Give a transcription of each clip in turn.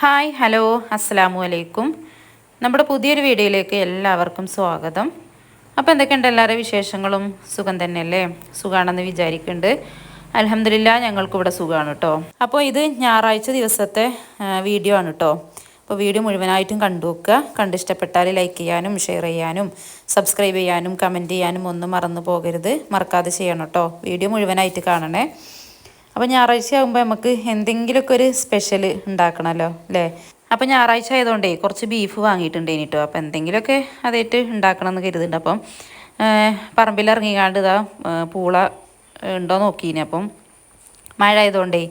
Hi hello അസ്സാമു അലൈക്കും നമ്മുടെ പുതിയൊരു വീഡിയോയിലേക്ക് എല്ലാവർക്കും സ്വാഗതം. അപ്പോൾ എന്തൊക്കെയുണ്ട് എല്ലാവരുടെ വിശേഷങ്ങളും? സുഖം തന്നെയല്ലേ? സുഖമാണെന്ന് വിചാരിക്കുന്നുണ്ട്. അലഹമില്ല ഞങ്ങൾക്കിവിടെ സുഖമാണ് കേട്ടോ അപ്പോൾ ഇത് ഞായറാഴ്ച ദിവസത്തെ വീഡിയോ ആണ് കേട്ടോ അപ്പോൾ വീഡിയോ മുഴുവനായിട്ടും കണ്ടു നോക്കുക. കണ്ടിഷ്ടപ്പെട്ടാൽ ലൈക്ക് ചെയ്യാനും ഷെയർ ചെയ്യാനും സബ്സ്ക്രൈബ് ചെയ്യാനും കമന്റ് ചെയ്യാനും ഒന്നും മറന്നു പോകരുത്. മറക്കാതെ ചെയ്യണം കേട്ടോ വീഡിയോ മുഴുവനായിട്ട് കാണണേ. അപ്പോൾ ഞായറാഴ്ച ആകുമ്പോൾ നമുക്ക് എന്തെങ്കിലുമൊക്കെ ഒരു സ്പെഷ്യൽ ഉണ്ടാക്കണമല്ലോ അല്ലേ? അപ്പോൾ ഞായറാഴ്ച ആയതുകൊണ്ടേ കുറച്ച് ബീഫ് വാങ്ങിയിട്ടുണ്ട് കേട്ടോ അപ്പോൾ എന്തെങ്കിലുമൊക്കെ അതായിട്ട് ഉണ്ടാക്കണം എന്ന് കരുതുന്നുണ്ട്. അപ്പം പറമ്പിൽ ഇറങ്ങിക്കാണ്ട് ഇതാ പൂള ഉണ്ടോ നോക്കിയിനി. അപ്പം മഴ ആയതുകൊണ്ടേ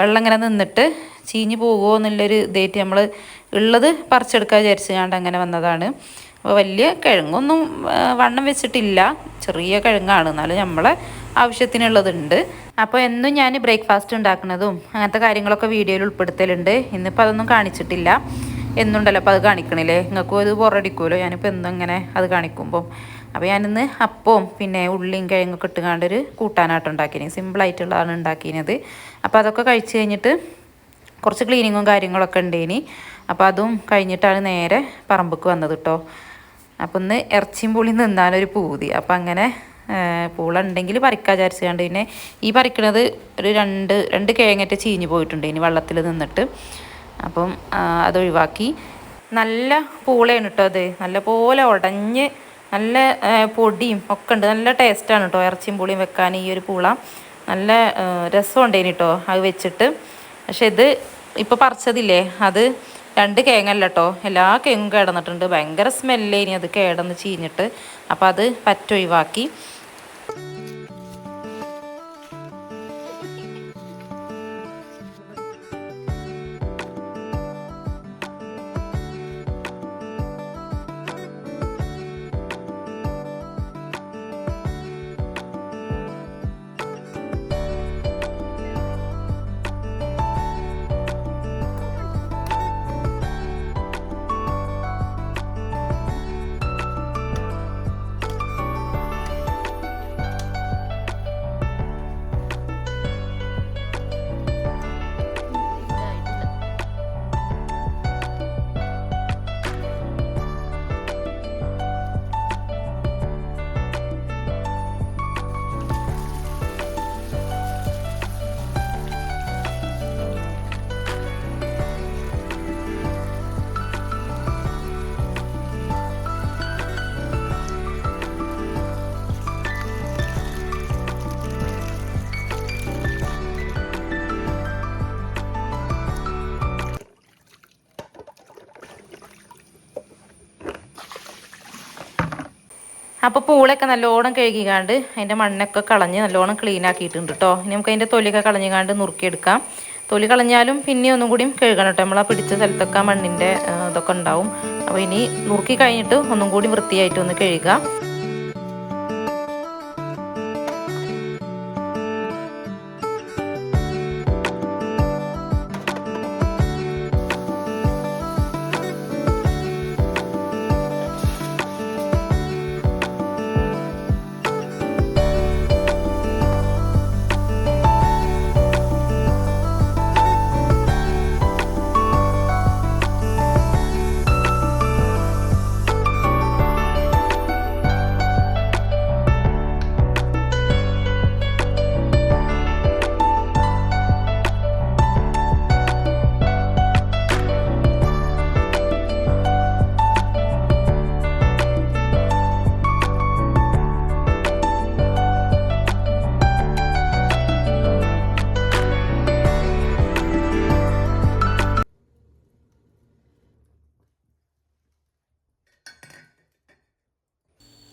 വെള്ളം ഇങ്ങനെ നിന്നിട്ട് ചീഞ്ഞ് പോകുമോ എന്നുള്ളൊരു ഇതായിട്ട് നമ്മൾ ഉള്ളത് പറിച്ചെടുക്കാൻ വിചാരിച്ചുകൊണ്ട് അങ്ങനെ വന്നതാണ്. അപ്പോൾ വലിയ കിഴങ്ങൊന്നും വണ്ണം വെച്ചിട്ടില്ല. ചെറിയ കിഴങ്ങാണ്. എന്നാലും നമ്മളെ ആവശ്യത്തിനുള്ളതുണ്ട്. അപ്പോൾ എന്നും ഞാൻ ബ്രേക്ക്ഫാസ്റ്റ് ഉണ്ടാക്കുന്നതും അങ്ങനത്തെ കാര്യങ്ങളൊക്കെ വീഡിയോയിൽ ഉൾപ്പെടുത്തലുണ്ട്. ഇന്നിപ്പോൾ അതൊന്നും കാണിച്ചിട്ടില്ല. എന്നുണ്ടല്ലോ അപ്പോൾ അത് കാണിക്കണില്ലേ? നിങ്ങൾക്കും അത് ബോറടിക്കുമല്ലോ. ഞാനിപ്പോൾ എന്നും ഇങ്ങനെ അത് കാണിക്കുമ്പോൾ അപ്പോൾ ഞാനിന്ന് അപ്പവും പിന്നെ ഉള്ളിയും കിഴങ്ങൊക്കെ ഇട്ടുകാണ്ടൊരു കൂട്ടാനായിട്ട് ഉണ്ടാക്കിയത് സിമ്പിളായിട്ടുള്ളതാണ് ഉണ്ടാക്കിയത് അപ്പോൾ അതൊക്കെ കഴിച്ച് കഴിഞ്ഞിട്ട് കുറച്ച് ക്ലീനിങ്ങും കാര്യങ്ങളൊക്കെ ഉണ്ടേനി. അപ്പോൾ അതും കഴിഞ്ഞിട്ടാണ് നേരെ പറമ്പക്ക് വന്നത് കേട്ടോ. അപ്പം ഇന്ന് ഇറച്ചിയും പുളിയും നിന്നാലൊരു പൂതി. അപ്പം അങ്ങനെ പൂള ഉണ്ടെങ്കിൽ പറിക്കാൻ വിചാരിച്ചുകൊണ്ട് പിന്നെ ഈ പറിക്കണത് ഒരു രണ്ട് രണ്ട് കിഴങ്ങറ്റ ചീഞ്ഞ് പോയിട്ടുണ്ട് ഇനി വെള്ളത്തിൽ നിന്നിട്ട്. അപ്പം അതൊഴിവാക്കി നല്ല പൂളയാണ് കേട്ടോ അത്. നല്ല പോലെ ഉടഞ്ഞ് നല്ല പൊടിയും ഒക്കെ ഉണ്ട്. നല്ല ടേസ്റ്റാണ് കേട്ടോ ഇറച്ചിയും പുളിയും വെക്കാൻ ഈ ഒരു പൂള. നല്ല രസമുണ്ടേനി കേട്ടോ അത് വെച്ചിട്ട്. പക്ഷെ ഇത് ഇപ്പോൾ പറിച്ചതില്ലേ? അത് രണ്ട് കേങ്ങല്ല കേട്ടോ എല്ലാ കേങ്ങും കിടന്നിട്ടുണ്ട്. ഭയങ്കര സ്മെല്ലേനി അത് കേടന്ന് ചീഞ്ഞിട്ട്. അപ്പോൾ അത് പറ്റൊഴിവാക്കി. അപ്പോൾ പൂളൊക്കെ നല്ലോണം കഴുകിക്കാണ്ട് അതിന്റെ മണ്ണൊക്കെ കളഞ്ഞ് നല്ലോണം ക്ലീൻ ആക്കിയിട്ടുണ്ട് കേട്ടോ ഇനി നമുക്ക് അതിന്റെ തൊലിയൊക്കെ കളഞ്ഞുകാണ്ട് നുറുക്കിയെടുക്കാം. തൊലി കളഞ്ഞാലും പിന്നെ ഒന്നും കൂടിയും കഴുകണം കേട്ടോ നമ്മൾ പിടിച്ച സ്ഥലത്തൊക്കെ മണ്ണിന്റെ ഇതൊക്കെ ഉണ്ടാവും. അപ്പോൾ ഇനി നുറുക്കി കഴിഞ്ഞിട്ട് ഒന്നും കൂടി വൃത്തിയായിട്ട് ഒന്ന് കഴുകുക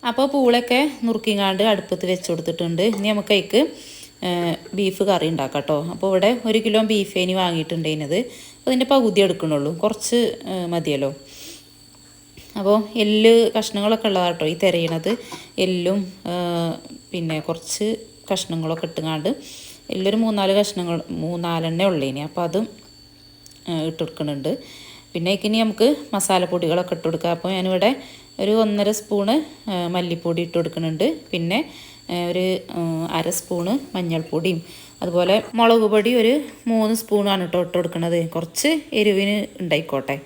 അപ്പോൾ പൂളൊക്കെ നുറുക്കിങ്ങാണ്ട് അടുപ്പത്ത് വെച്ച് കൊടുത്തിട്ടുണ്ട്. ഇനി നമുക്ക് അതിക്ക് ബീഫ് കറി ഉണ്ടാക്കാം കേട്ടോ അപ്പോൾ ഇവിടെ ഒരു കിലോ ബീഫ് ഇനി വാങ്ങിയിട്ടുണ്ടതിനത് അതിന്റെ പകുതി എടുക്കണുള്ളൂ കുറച്ച് മതിയല്ലോ. അപ്പോൾ എല്ല് കഷ്ണങ്ങളൊക്കെ ഉള്ളതാണ് കേട്ടോ ഈ തിരയണത്. എല്ലും പിന്നെ കുറച്ച് കഷ്ണങ്ങളൊക്കെ ഇട്ടുങ്ങാണ്ട് എല്ലൊരു മൂന്നാൽ കഷ്ണങ്ങൾ മൂന്നാലെണ്ണേ ഇനി. അപ്പോൾ അതും ഇട്ടെടുക്കുന്നുണ്ട് പിന്നെ ഇനി നമുക്ക് മസാലപ്പൊടികളൊക്കെ ഇട്ട് കൊടുക്കുക അപ്പോൾ ഞാനിവിടെ ഒരു ഒന്നര സ്പൂണ് മല്ലിപ്പൊടി ഇട്ട് കൊടുക്കുന്നുണ്ട്. പിന്നെ ഒരു അര സ്പൂണ് മഞ്ഞൾപ്പൊടിയും. അതുപോലെ മുളക് പൊടി ഒരു മൂന്ന് സ്പൂണാണ് കേട്ടോ ഇട്ട് കൊടുക്കുന്നത്. കുറച്ച് എരിവിന് ഉണ്ടായിക്കോട്ടെ.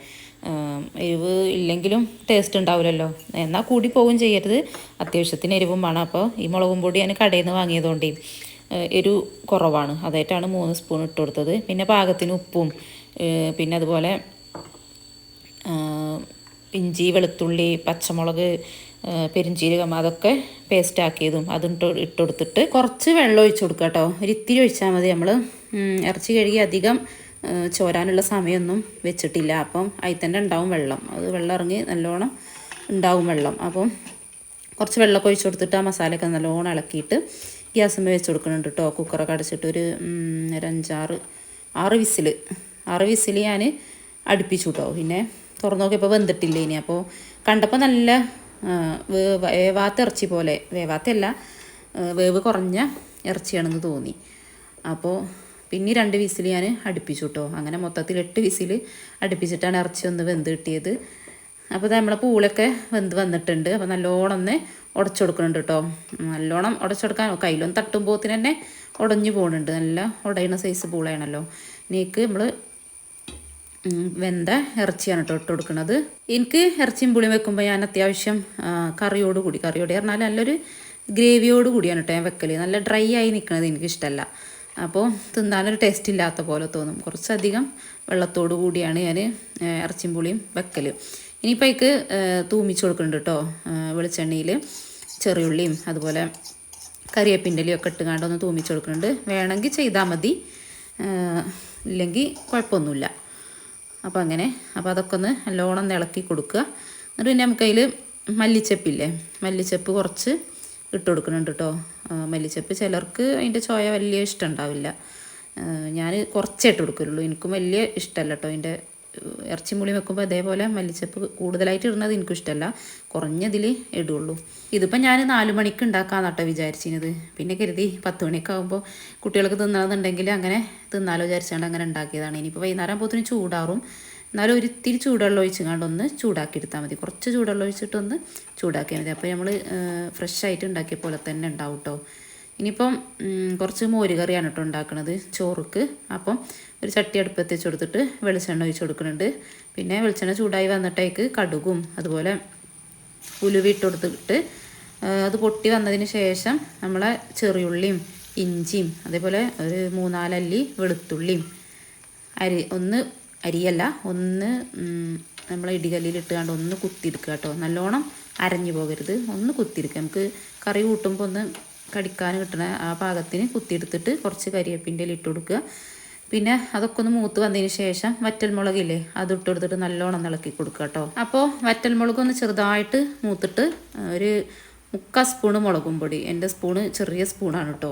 എരിവ് ഇല്ലെങ്കിലും ടേസ്റ്റ് ഉണ്ടാവില്ലല്ലോ. എന്നാൽ കൂടി പോകും ചെയ്യരുത്. അത്യാവശ്യത്തിന് എരിവും വേണം. അപ്പോൾ ഈ മുളകും പൊടി ഞാൻ കടയിൽ നിന്ന് വാങ്ങിയതുകൊണ്ടേ എരിവ് കുറവാണ്. അതായിട്ടാണ് മൂന്ന് സ്പൂൺ ഇട്ട് കൊടുത്തത്. പിന്നെ പാകത്തിന് ഉപ്പും പിന്നെ അതുപോലെ ഇഞ്ചി വെളുത്തുള്ളി പച്ചമുളക് പെരിഞ്ചീരകം അതൊക്കെ പേസ്റ്റാക്കിയതും അതും ഇട്ട് കൊടുത്തിട്ട് കുറച്ച് വെള്ളം ഒഴിച്ച് കൊടുക്കുക കേട്ടോ. ഒരു ഇത്തിരി ഒഴിച്ചാൽ മതി നമ്മൾ ഇറച്ചി കഴുകി അധികം ചോരാനുള്ള സമയമൊന്നും വെച്ചിട്ടില്ല. അപ്പം അതിൽ തന്നെ ഉണ്ടാവും വെള്ളം. അത് വെള്ളം ഇറങ്ങി നല്ലോണം ഉണ്ടാവും വെള്ളം. അപ്പം കുറച്ച് വെള്ളമൊക്കെ ഒഴിച്ച് കൊടുത്തിട്ട് ആ മസാലയൊക്കെ നല്ലോണം ഇളക്കിയിട്ട് ഗ്യാസുമ്മ വെച്ച് കൊടുക്കുന്നുണ്ട് കേട്ടോ. കുക്കറൊക്കെ അടച്ചിട്ട് ഒരു ഉം, ഒരു അഞ്ചാറ് ആറ് വിസിൽ ആറ് വിസിൽ ഞാൻ അടുപ്പിച്ചു കേട്ടോ. പിന്നെ തുറന്നു നോക്കിയപ്പോൾ വെന്തിട്ടില്ല ഇനി അപ്പോൾ കണ്ടപ്പോൾ നല്ല വേവാത്ത ഇറച്ചി പോലെ വേവാത്തല്ല വേവ് കുറഞ്ഞ ഇറച്ചിയാണെന്ന് തോന്നി. അപ്പോൾ പിന്നെ രണ്ട് വിസിൽ ഞാൻ അടുപ്പിച്ചു കേട്ടോ അങ്ങനെ മൊത്തത്തിൽ എട്ട് വിസിൽ അടുപ്പിച്ചിട്ടാണ് ഇറച്ചി ഒന്ന് വെന്ത് കിട്ടിയത്. അപ്പോൾ നമ്മളെ പൂളൊക്കെ വെന്ത് വന്നിട്ടുണ്ട്. അപ്പോൾ നല്ലോണം ഒന്ന് ഉടച്ചു കൊടുക്കുന്നുണ്ട് കേട്ടോ. നല്ലോണം ഉടച്ചെടുക്കാൻ കയ്യിലൊന്ന് തട്ടുമ്പോത്തിന് തന്നെ ഉടഞ്ഞു പോകുന്നുണ്ട് നല്ല ഉടയണ സൈസ് പൂളയാണല്ലോ. ഇനിക്ക് നമ്മൾ വെന്ത ഇറച്ചിയാണ് കേട്ടോ ഇട്ട് കൊടുക്കുന്നത്. എനിക്ക് ഇറച്ചിയും പുളിയും വെക്കുമ്പോൾ ഞാൻ അത്യാവശ്യം കറിയോട് കൂടി കറിയോട് പറഞ്ഞാൽ നല്ലൊരു ഗ്രേവിയോട് കൂടിയാണ് കേട്ടോ ഞാൻ വെക്കൽ നല്ല ഡ്രൈ ആയി നിൽക്കുന്നത് എനിക്കിഷ്ടമല്ല അപ്പോൾ തിന്നാനൊരു ടേസ്റ്റ് ഇല്ലാത്ത പോലെ തോന്നും. കുറച്ചധികം വെള്ളത്തോട് കൂടിയാണ് ഞാൻ ഇറച്ചിയും പുളിയും വെക്കൽ ഇനിയിപ്പോൾ അതിക്ക് തൂമിച്ച് കൊടുക്കുന്നുണ്ട് കേട്ടോ വെളിച്ചെണ്ണയിൽ ചെറിയുള്ളിയും അതുപോലെ കറിവേപ്പിന്റെ ഒക്കെ ഇട്ടുകാണ്ട് ഒന്ന് തൂമിച്ച് കൊടുക്കുന്നുണ്ട് വേണമെങ്കിൽ ചെയ്താൽ മതി. ഇല്ലെങ്കിൽ കുഴപ്പമൊന്നുമില്ല. അപ്പോൾ അങ്ങനെ അപ്പോൾ അതൊക്കെ ഒന്ന് നല്ലോണം ഒന്ന് ഇളക്കി കൊടുക്കുക. എന്നിട്ട് പിന്നെ നമുക്കതിൽ മല്ലിച്ചപ്പില്ലേ മല്ലിച്ചപ്പ് കുറച്ച് ഇട്ട് കൊടുക്കുന്നുണ്ട് കേട്ടോ മല്ലിച്ചപ്പ് ചിലർക്ക് അതിന്റെ ചോയ വലിയ ഇഷ്ടം ഉണ്ടാവില്ല. ഞാൻ കുറച്ചേ ഇട്ട് കൊടുക്കുള്ളൂ എനിക്കും വലിയ ഇഷ്ടമല്ല കേട്ടോ അതിന്റെ ഇറച്ചി മുളി വെക്കുമ്പോൾ അതേപോലെ മല്ലിച്ചപ്പ് കൂടുതലായിട്ട് ഇടുന്നത് എനിക്കിഷ്ടമല്ല കുറഞ്ഞതിൽ ഇടുള്ളൂ. ഇതിപ്പോൾ ഞാൻ നാല് മണിക്ക് ഉണ്ടാക്കാമെന്ന് കേട്ടോ വിചാരിച്ചിരുന്നത്. പിന്നെ കരുതി പത്ത് മണിയൊക്കെ ആകുമ്പോൾ കുട്ടികൾക്ക് തിന്നണമെന്നുണ്ടെങ്കിൽ അങ്ങനെ തിന്നാലോ വിചാരിച്ചുകൊണ്ട് അങ്ങനെ ഉണ്ടാക്കിയതാണ് ഇനിയിപ്പോൾ വൈകുന്നേരം ആകുമ്പോഴത്തേനും ചൂടാറും. എന്നാലും ഒരു ഇത്തിരി ചൂടുവെള്ളം ഒഴിച്ചുകൊണ്ട് ഒന്ന് ചൂടാക്കി എടുത്താൽ മതി. കുറച്ച് ചൂടുവെള്ളം ഒഴിച്ചിട്ടൊന്ന് ചൂടാക്കിയാൽ മതി. അപ്പോൾ നമ്മൾ ഫ്രഷ് ആയിട്ട് ഉണ്ടാക്കിയ പോലെ തന്നെ ഉണ്ടാവും കേട്ടോ ഇനിയിപ്പം കുറച്ച് മോര് കറിയാണ് കേട്ടോ ഉണ്ടാക്കുന്നത് ചോറുക്ക്. അപ്പം ഒരു ചട്ടി അടുപ്പത്ത് വെച്ച് കൊടുത്തിട്ട് വെളിച്ചെണ്ണ ഒഴിച്ച് കൊടുക്കുന്നുണ്ട്. പിന്നെ വെളിച്ചെണ്ണ ചൂടായി വന്നിട്ടേക്ക് കടുകും അതുപോലെ ഉലുവി ഇട്ട് കൊടുത്തിട്ട് അത് പൊട്ടി വന്നതിന് ശേഷം നമ്മളെ ചെറിയുള്ളിയും ഇഞ്ചിയും അതേപോലെ ഒരു മൂന്നാലല്ലി വെളുത്തുള്ളിയും അരി ഒന്ന് അരിയല്ല ഒന്ന് നമ്മളെ ഇടികല്ലിൽ ഇട്ടുകൊണ്ട് ഒന്ന് കുത്തിയെടുക്കുക കേട്ടോ നല്ലോണം അരഞ്ഞു പോകരുത് ഒന്ന് കുത്തിയെടുക്കുക നമുക്ക് കറി കൂട്ടുമ്പോൾ ഒന്ന് കടിക്കാൻ കിട്ടുന്ന ആ പാകത്തിന് കുത്തിയെടുത്തിട്ട് കുറച്ച് കരിയേപ്പിന്റെ ഇട്ട് കൊടുക്കുക. പിന്നെ അതൊക്കെ ഒന്ന് മൂത്ത് വന്നതിന് ശേഷം വറ്റൽമുളകില്ലേ അത് ഇട്ട് കൊടുത്തിട്ട് നല്ലോണം ഇളക്കി കൊടുക്കുക കേട്ടോ. അപ്പോൾ വറ്റൽമുളക് ഒന്ന് ചെറുതായിട്ട് മൂത്തിട്ട് ഒരു മുക്കാൽ സ്പൂണ് മുളകും പൊടി. എന്റെ സ്പൂണ് ചെറിയ സ്പൂണാണ് കേട്ടോ.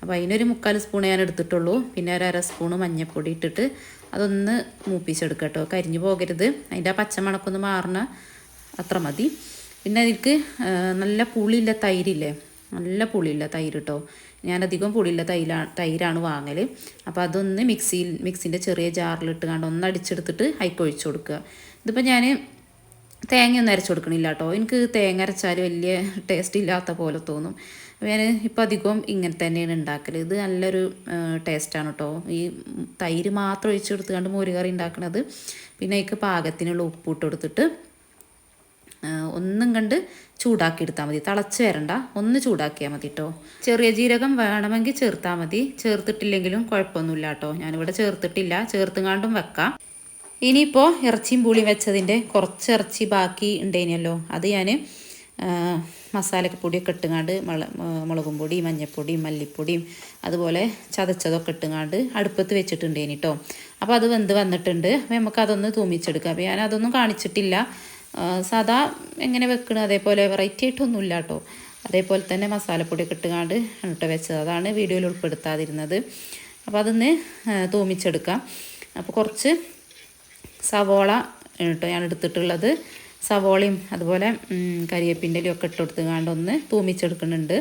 അപ്പോൾ അതിനൊരു മുക്കാൽ സ്പൂൺ ഞാൻ എടുത്തിട്ടുള്ളൂ. പിന്നെ ഒരു അര സ്പൂണ് മഞ്ഞൾപ്പൊടി ഇട്ടിട്ട് അതൊന്ന് മൂപ്പിച്ചെടുക്കുക കേട്ടോ. കരിഞ്ഞു പോകരുത്. അതിന്റെ ആ പച്ചമണക്കൊന്ന് മാറണ അത്ര മതി. പിന്നെ അതിൽക്ക് നല്ല പുളിയില്ല തൈരില്ലേ നല്ല പുളിയുള്ള തൈര് കേട്ടോ ഞാനധികം പുളിയുള്ള തൈലാണ് തൈരാണ് വാങ്ങൽ അപ്പോൾ അതൊന്ന് മിക്സിയിൽ മിക്സിന്റെ ചെറിയ ജാറിലിട്ട് കണ്ട് ഒന്ന് അടിച്ചെടുത്തിട്ട് അതിക്ക് ഒഴിച്ചു കൊടുക്കുക. ഇതിപ്പോൾ ഞാൻ തേങ്ങയൊന്നും അരച്ചു കൊടുക്കണില്ല കേട്ടോ എനിക്ക് തേങ്ങ അരച്ചാൽ വലിയ ടേസ്റ്റ് ഇല്ലാത്ത പോലെ തോന്നും. അപ്പോൾ ഞാൻ ഇപ്പോൾ അധികവും ഇങ്ങനെ തന്നെയാണ് ഉണ്ടാക്കൽ ഇത് നല്ലൊരു ടേസ്റ്റാണ് കേട്ടോ ഈ തൈര് മാത്രം ഒഴിച്ച് കൊടുത്തുകൊണ്ട് മോര് കറി ഉണ്ടാക്കുന്നത് പിന്നെ അതിക്ക് പാകത്തിനുള്ള ഉപ്പ് ഇട്ട് കൊടുത്തിട്ട് ഒന്നും കണ്ട് ചൂടാക്കി എടുത്താൽ മതി. തിളച്ച് വരണ്ട. ഒന്ന് ചൂടാക്കിയാൽ മതി കേട്ടോ ചെറിയ ജീരകം വേണമെങ്കിൽ ചേർത്താൽ മതി. ചേർത്തിട്ടില്ലെങ്കിലും കുഴപ്പമൊന്നുമില്ല കേട്ടോ ഞാനിവിടെ ചേർത്തിട്ടില്ല. ചേർത്തുങ്ങാണ്ടും വെക്കാം. ഇനിയിപ്പോൾ ഇറച്ചിയും പുളിയും വെച്ചതിന്റെ കുറച്ച് ഇറച്ചി ബാക്കി ഉണ്ടേനല്ലോ അത് ഞാൻ മസാലക്ക് പൊടിയൊക്കെ ഇട്ടുങ്ങാണ്ട് മുള മുളകും പൊടി മഞ്ഞൾപ്പൊടിയും മല്ലിപ്പൊടിയും അതുപോലെ ചതച്ചതൊക്കെ ഇട്ടുങ്ങാണ്ട് അടുപ്പത്ത് വെച്ചിട്ടുണ്ടേനി കേട്ടോ അപ്പോൾ അത് വെന്ത് വന്നിട്ടുണ്ട്. അപ്പോൾ നമുക്കതൊന്ന് തൂമിച്ചെടുക്കാം. അപ്പോൾ ഞാൻ അതൊന്നും കാണിച്ചിട്ടില്ല. സാധാ എങ്ങനെ വെക്കണത്? അതേപോലെ വെറൈറ്റി ആയിട്ടൊന്നുമില്ല കേട്ടോ. അതേപോലെ തന്നെ മസാലപ്പൊടി കിട്ടുകാണ്ട് എണ്ണിട്ട് വെച്ചത്. അതാണ് വീഡിയോയിൽ ഉൾപ്പെടുത്താതിരുന്നത്. അപ്പോൾ അതൊന്ന് തൂമിച്ചെടുക്കാം. അപ്പോൾ കുറച്ച് സവോള കേട്ടോ ഞാൻ എടുത്തിട്ടുള്ളത്. സവോളയും അതുപോലെ കരിവേപ്പിന്റെ ഒക്കെ ഇട്ട് കൊടുത്തുകാണ്ട് ഒന്ന് തൂമിച്ചെടുക്കുന്നുണ്ട്.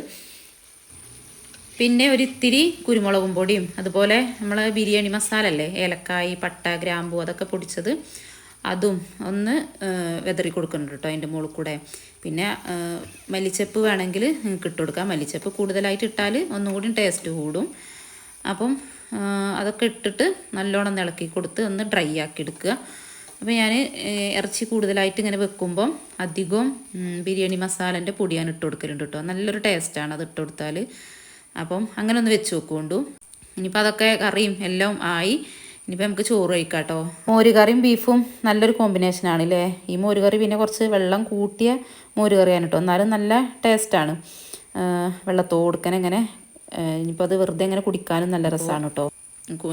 പിന്നെ ഒരിത്തിരി കുരുമുളകും പൊടിയും അതുപോലെ നമ്മൾ ബിരിയാണി മസാല അല്ലേ ഏലക്കായ് പട്ട ഗ്രാമ്പു അതൊക്കെ പൊടിച്ചത് അതും ഒന്ന് വെതറി കൊടുക്കുന്നുണ്ട് കേട്ടോ അതിന്റെ മുകളിൽ കൂടെ. പിന്നെ മല്ലിച്ചപ്പ് വേണമെങ്കിൽ നിങ്ങൾക്ക് ഇട്ട് കൊടുക്കാം. മല്ലിച്ചപ്പ് കൂടുതലായിട്ട് ഇട്ടാൽ ഒന്നും കൂടി ടേസ്റ്റ് കൂടും. അപ്പം അതൊക്കെ ഇട്ടിട്ട് നല്ലോണം ഇളക്കി കൊടുത്ത് ഒന്ന് ഡ്രൈ ആക്കി എടുക്കുക. അപ്പോൾ ഞാൻ ഇറച്ചി കൂടുതലായിട്ട് ഇങ്ങനെ വെക്കുമ്പം അധികം ബിരിയാണി മസാലന്റെ പൊടി ഞാൻ ഇട്ട് കൊടുക്കലുണ്ട് കേട്ടോ നല്ലൊരു ടേസ്റ്റാണ് അത് ഇട്ട് കൊടുത്താൽ അപ്പം അങ്ങനെ ഒന്ന് വെച്ച് നോക്കുകൊണ്ടു. ഇനിയിപ്പോൾ അതൊക്കെ കറിയും എല്ലാം ആയി. ഇനിയിപ്പോൾ നമുക്ക് ചോറ് കഴിക്കാം കേട്ടോ മോര് കറിയും ബീഫും നല്ലൊരു കോമ്പിനേഷനാണ് അല്ലേ ഈ മോരുകറി പിന്നെ കുറച്ച് വെള്ളം കൂട്ടിയ മോരുകറിയാണ് കേട്ടോ എന്നാലും നല്ല ടേസ്റ്റാണ് വെള്ളത്തോടുക്കനെ അങ്ങനെ ഇനിയിപ്പോൾ അത് വെറുതെ ഇങ്ങനെ കുടിക്കാനും നല്ല രസമാണ് കേട്ടോ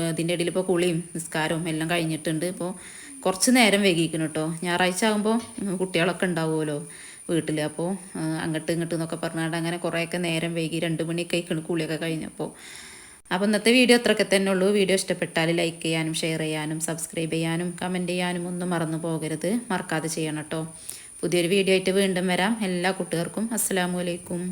അതിന്റെ ഇടയിൽ ഇപ്പോൾ കുളിയും നിസ്കാരവും എല്ലാം കഴിഞ്ഞിട്ടുണ്ട്. ഇപ്പോൾ കുറച്ച് നേരം വൈകിക്കണം കേട്ടോ ഞായറാഴ്ച ആകുമ്പോൾ കുട്ടികളൊക്കെ ഉണ്ടാവുമല്ലോ വീട്ടിൽ അപ്പോൾ അങ്ങോട്ട് ഇങ്ങോട്ട് എന്നൊക്കെ പറഞ്ഞാണ്ട് അങ്ങനെ കുറേയൊക്കെ നേരം വൈകി രണ്ട് മണിയൊക്കെ കഴിക്കണം കുളിയൊക്കെ കഴിഞ്ഞപ്പോൾ അപ്പോൾ ഇന്നത്തെ വീഡിയോ അത്രയൊക്കെ തന്നെ ഉള്ളൂ. വീഡിയോ ഇഷ്ടപ്പെട്ടാൽ ലൈക്ക് ചെയ്യാനും ഷെയർ ചെയ്യാനും സബ്സ്ക്രൈബ് ചെയ്യാനും കമന്റ് ചെയ്യാനും ഒന്നും മറന്നു പോകരുത്. മറക്കാതെ ചെയ്യണം കേട്ടോ പുതിയൊരു വീഡിയോ ആയിട്ട് വീണ്ടും വരാം. എല്ലാ കുട്ടികൾക്കും അസ്സലാമു അലൈക്കും.